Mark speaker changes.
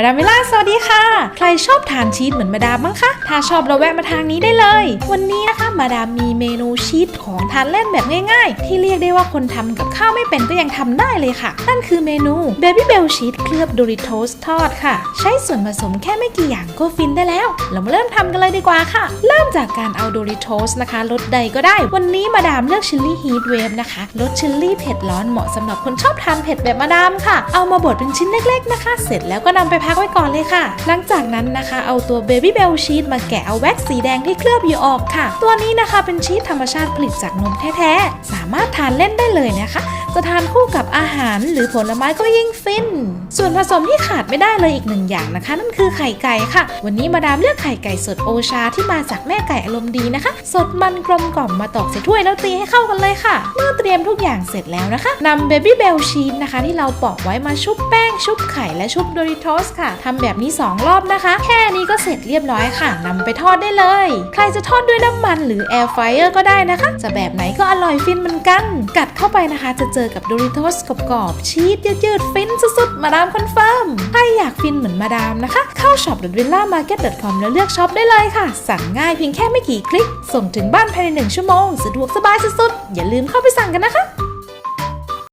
Speaker 1: มาดามเวล่าสวัสดีค่ะ ใครชอบทานชีสเหมือนมาดามบ้างคะ ถ้าชอบเราแวะมาทางนี้ได้เลย วันนี้นะคะมาดามมีเมนูชีสของทานเล่นแบบง่ายๆ ที่เรียกได้ว่าคนทำกับข้าวไม่เป็นก็ยังทำได้เลยค่ะ นั่นคือเมนู Baby Bell Cheese เคลือบด o ริโตสทอดค่ะ ใช้ส่วนผสมแค่ไม่กี่อย่างก็ฟินได้แล้ว เรามาเริ่มทำกันเลยดีกว่าค่ะ เริ่มจากการเอาด o ริโตสนะคะรสใดก็ได้ วันนี้มาดามเลือกชิลลี่ฮีทเวฟนะคะรสชิลลี่เผ็ดร้อนเหมาะสำหรับคนชอบทานเผ็ดแบบมาดามค่ะ เอามาบดเป็นชิ้นเล็ก ๆนะคะ เสร็จแล้วก็นำไปพักไว้ก่อนเลยค่ะ หลังจากนั้นนะคะ เอาตัวเบบี้เบลชีสมาแกะเอาแว็กซ์สีแดงที่เคลือบอยู่ออกค่ะ ตัวนี้นะคะเป็นชีสธรรมชาติผลิตจากนมแท้ๆ สามารถทานเล่นได้เลยนะคะ จะทานคู่กับอาหารหรือผลไม้ก็ยิ่งฟิน ส่วนผสมที่ขาดไม่ได้เลยอีกหนึ่งอย่างนะคะ นั่นคือไข่ไก่ค่ะ วันนี้มาดามเลือกไข่ไก่สดโอชาที่มาจากแม่ไก่อารมณ์ดีนะคะ สดมันกลมกล่อมมาตอกใส่ถ้วยแล้วตีให้เข้ากันเลยค่ะ เมื่อเตรียมทุกอย่างเสร็จแล้วนะคะนำเบบี้เบลชีสนะคะ ที่เราปอกไว้มาชุบแป้ง ชุบไข่และชุบโดริโตสค่ะทำแบบนี้ 2 รอบนะคะ แค่นี้ก็เสร็จเรียบร้อยค่ะนำไปทอดได้เลย ใครจะทอดด้วยน้ำมันหรือแอร์ไฟเออร์ก็ได้นะคะ จะแบบไหนก็อร่อยฟินเหมือนกัน กัดเข้าไปนะคะ จะเจอกับโดริโตสกรอบๆชีสยืดๆฟินสุดๆ มาดามคอนเฟิร์มใครอยากฟินเหมือนมาดามนะคะ เข้า shop.villamarket.com แล้วเลือกช็อปได้เลยค่ะ สั่งง่ายเพียงแค่ไม่กี่คลิก ส่งถึงบ้านภายในหนึ่งชั่วโมง สะดวกสบายสุดๆ อย่าลืมเข้าไปสั่งกันนะคะ